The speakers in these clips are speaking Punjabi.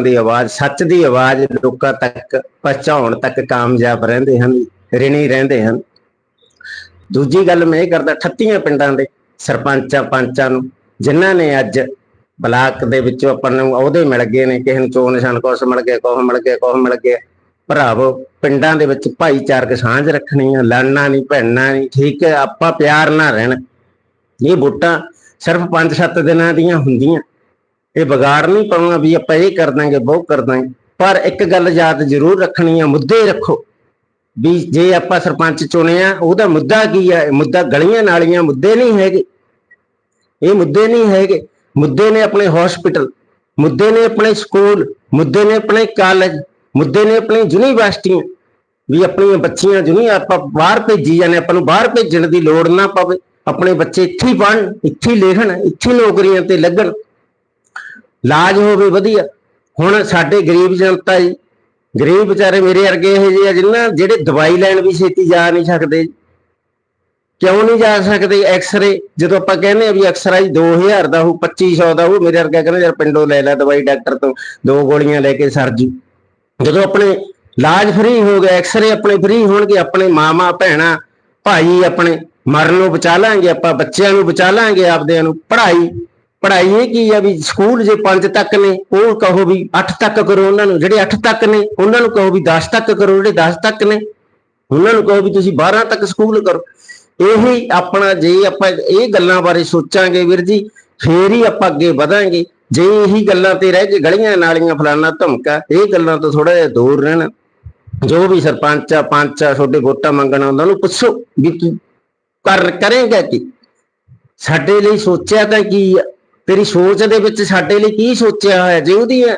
ਦੀ ਆਵਾਜ਼, ਸੱਚ ਦੀ ਆਵਾਜ਼ ਲੋਕਾਂ ਤੱਕ ਪਹੁੰਚਾਉਣ ਤੱਕ ਕਾਮਯਾਬ ਰਹਿੰਦੇ ਹਨ, ਰਿਣੀ ਰਹਿੰਦੇ ਹਨ। ਦੂਜੀ ਗੱਲ ਮੈਂ ਇਹ ਕਰਦਾ 38 ਪਿੰਡਾਂ ਦੇ ਸਰਪੰਚਾਂ ਪੰਚਾਂ ਨੂੰ, ਜਿਨ੍ਹਾਂ ਨੇ ਅੱਜ ਬਲਾਕ ਦੇ ਵਿੱਚੋਂ ਆਪਾਂ ਨੂੰ ਅਹੁਦੇ ਮਿਲ ਗਏ ਨੇ, ਕਿਸੇ ਨੂੰ ਚੋਣ ਨਿਸ਼ਾਨ ਕੁਛ ਮਿਲ ਗਏ ਕੁਛ ਮਿਲ ਗਏ ਕੁਛ ਮਿਲ ਗਿਆ। ਭਰਾਵੋ, ਪਿੰਡਾਂ ਦੇ ਵਿੱਚ ਭਾਈਚਾਰਕ ਸਾਂਝ ਰੱਖਣੀ ਆ ਲੜਨਾ ਨਹੀਂ ਭਿੜਨਾ ਨਹੀਂ, ਠੀਕ ਹੈ, ਆਪਾਂ ਪਿਆਰ ਨਾਲ ਰਹਿਣਾ। ਇਹ ਵੋਟਾਂ ਸਿਰਫ 5-7 ਦਿਨਾਂ ਦੀਆਂ ਹੁੰਦੀਆਂ। ਇਹ ਵਿਗਾੜ ਨਹੀਂ ਪਾਉਣਾ ਵੀ ਆਪਾਂ ਇਹ ਕਰ ਦਾਂਗੇ ਬਹੁਤ ਕਰ ਦਾਂਗੇ। ਪਰ ਇੱਕ ਗੱਲ ਯਾਦ ਜ਼ਰੂਰ ਰੱਖਣੀ ਆ, ਮੁੱਦੇ ਰੱਖੋ। ਵੀ ਜੇ ਆਪਾਂ ਸਰਪੰਚ ਚੁਣੇ ਆ, ਉਹਦਾ ਮੁੱਦਾ ਕੀ ਆ? ਮੁੱਦਾ ਗਲੀਆਂ ਨਾਲੀਆਂ ਮੁੱਦੇ ਨਹੀਂ ਹੈਗੇ। ਇਹ ਮੁੱਦੇ ਨਹੀਂ ਹੈਗੇ। ਮੁੱਦੇ ਨੇ ਆਪਣੇ ਹਸਪੀਟਲ ਮੁੱਦੇ ਨੇ ਆਪਣੇ ਸਕੂਲ ਮੁੱਦੇ ਨੇ ਆਪਣੇ ਕਾਲਜ ਮੁੱਦੇ ਨੇ ਆਪਣੀ ਯੂਨੀਵਰਸਿਟੀਆਂ ਵੀ ਆਪਣੀਆਂ ਬੱਚੀਆਂ ਜਿਹਨੂੰ ਆਪਾਂ ਬਾਹਰ ਭੇਜੀ ਜਾਂਦੇ, ਆਪਾਂ ਨੂੰ ਬਾਹਰ ਭੇਜਣ ਦੀ ਲੋੜ ਨਾ ਪਵੇ। ਆਪਣੇ ਬੱਚੇ ਇੱਥੇ ਹੀ ਪੜ੍ਹਨ, ਇੱਥੇ ਲਿਖਣ, ਇੱਥੇ ਨੌਕਰੀਆਂ ਤੇ ਲੱਗਣ। ਇਲਾਜ ਹੋਵੇ ਵਧੀਆ। ਹੁਣ ਸਾਡੇ ਗਰੀਬ ਜਨਤਾ ਜੀ, ਗਰੀਬ ਵਿਚਾਰੇ ਮੇਰੇ ਵਰਗੇ ਇਹ ਜਿਹੇ ਜਿਨ੍ਹਾਂ ਜਿਹੜੇ ਦਵਾਈ ਲੈਣ ਵੀ ਛੇਤੀ ਜਾ ਨਹੀਂ ਸਕਦੇ। ਕਿਉਂ ਨਹੀਂ ਜਾ ਸਕਦੇ ਐਕਸ-ਰੇ ਜਦੋਂ ਆਪਾਂ ਕਹਿੰਦੇ ਆ ਵੀ ਐਕਸ-ਰੇ 2000 ਦਾ ਉਹ 2500 ਦਾ ਉਹ ਮੇਰੇ ਵਰਗਾ ਕਹਿੰਦਾ ਯਾਰ ਪਿੰਡੋਂ ਲੈ ਲੈ ਦਵਾਈ ਡਾਕਟਰ ਤੋਂ, ਦੋ ਗੋਲੀਆਂ ਲੈ ਕੇ ਸਰਜੂ ਜਦੋਂ ਆਪਣੇ ਇਲਾਜ ਫ੍ਰੀ ਹੋ ਗਿਆ ਐਕਸ-ਰੇ ਆਪਣੇ ਫ੍ਰੀ ਹੋਣਗੇ, ਆਪਣੇ ਮਾਮਾ, ਭੈਣਾ, ਭਾਈ ਆਪਣੇ ਮਰਨ ਨੂੰ ਬਚਾ ਲਾਂਗੇ, ਆਪਾਂ ਬੱਚਿਆਂ ਨੂੰ ਬਚਾ ਲਾਂਗੇ, ਆਪਦਿਆਂ ਨੂੰ ਪੜ੍ਹਾਈ। ਪੜ੍ਹਾਈ ਇਹ ਕੀ ਆ ਵੀ ਸਕੂਲ ਜੇ 5 ਤੱਕ ਨੇ, ਉਹ ਕਹੋ ਵੀ 8 ਤੱਕ ਕਰੋ ਉਹਨਾਂ ਨੂੰ, ਜਿਹੜੇ 8 ਤੱਕ ਨੇ, ਉਹਨਾਂ ਨੂੰ ਕਹੋ ਵੀ 10 ਤੱਕ ਕਰੋ, ਜਿਹੜੇ 10 ਤੱਕ ਨੇ, ਉਹਨਾਂ ਨੂੰ ਕਹੋ ਵੀ ਤੁਸੀਂ 12 ਤੱਕ ਸਕੂਲ ਕਰੋ। ਇਹੀ ਆਪਣਾ ਜੇ ਆਪਾਂ ਇਹ ਗੱਲਾਂ ਬਾਰੇ ਸੋਚਾਂਗੇ ਵੀਰ ਜੀ, ਫੇਰ ਹੀ ਆਪਾਂ ਅੱਗੇ ਵਧਾਂਗੇ। ਜੇ ਇਹੀ ਗੱਲਾਂ ਤੇ ਰਹਿ ਕੇ ਗਲੀਆਂ ਨਾਲੀਆਂ ਫਲਾਣਾ ਧਮਕਾ, ਇਹ ਗੱਲਾਂ ਤੋਂ ਥੋੜਾ ਜਿਹਾ ਦੂਰ ਰਹਿਣਾ। ਜੋ ਵੀ ਸਰਪੰਚ ਆ, ਪੰਚ ਆ, ਤੁਹਾਡੇ ਵੋਟਾਂ ਮੰਗਣ ਉਹਨਾਂ ਨੂੰ ਪੁੱਛੋ ਵੀ ਤੂੰ ਕਰ, ਕਰੇਗਾ ਕੀ? ਸਾਡੇ ਲਈ ਸੋਚਿਆ ਤਾਂ ਕੀ ਆ? ਤੇਰੀ ਸੋਚ ਦੇ ਵਿੱਚ ਸਾਡੇ ਲਈ ਕੀ ਸੋਚਿਆ ਹੋਇਆ ਜੇ ਉਹਦੀਆਂ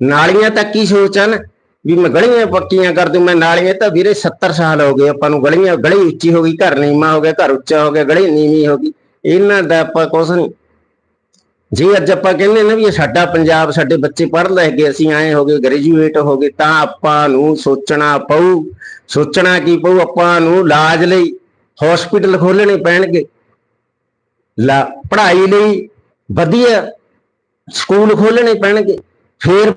ਨਾਲੀਆਂ ਤੱਕ ਕੀ ਸੋਚ ਆ ਨਾ ਵੀ ਮੈਂ ਗਲੀਆਂ ਪੱਕੀਆਂ ਕਰ ਦੂੰ, ਮੈਂ ਨਾਲੀਆਂ ਤਾਂ ਵੀਰੇ 70 ਸਾਲ ਹੋ ਗਏ, ਆਪਾਂ ਨੂੰ ਗਲੀਆਂ, ਗਲੀ ਉੱਚੀ ਹੋ ਗਈ, ਘਰ ਨੀਵਾਂ ਹੋ ਗਿਆ, ਘਰ ਉੱਚਾ ਹੋ ਗਿਆ, ਗਲੀ ਨੀਵੀਂ ਹੋ ਗਈ, ਇਹਨਾਂ ਦਾ ਆਪਾਂ ਕੁਛ ਨਹੀਂ। ਜੇ ਅੱਜ ਆਪਾਂ ਕਹਿੰਦੇ ਨਾ ਵੀ ਸਾਡਾ ਪੰਜਾਬ, ਸਾਡੇ ਬੱਚੇ ਪੜ੍ਹ ਲੈ ਕੇ ਅਸੀਂ ਆਏ ਹੋ ਗਏ ਗ੍ਰੈਜੂਏਟ ਹੋ ਗਏ, ਤਾਂ ਆਪਾਂ ਨੂੰ ਸੋਚਣਾ ਪਊ, ਸੋਚਣਾ ਕੀ ਪਊ, ਆਪਾਂ ਨੂੰ ਇਲਾਜ ਲਈ ਹਸਪੀਟਲ ਖੋਲਣੇ ਪੈਣਗੇ। ਲਾ ਪੜ੍ਹਾਈ ਲਈ ਵਧੀਆ ਸਕੂਲ ਖੋਲਣੇ ਪੈਣਗੇ ਫੇਰ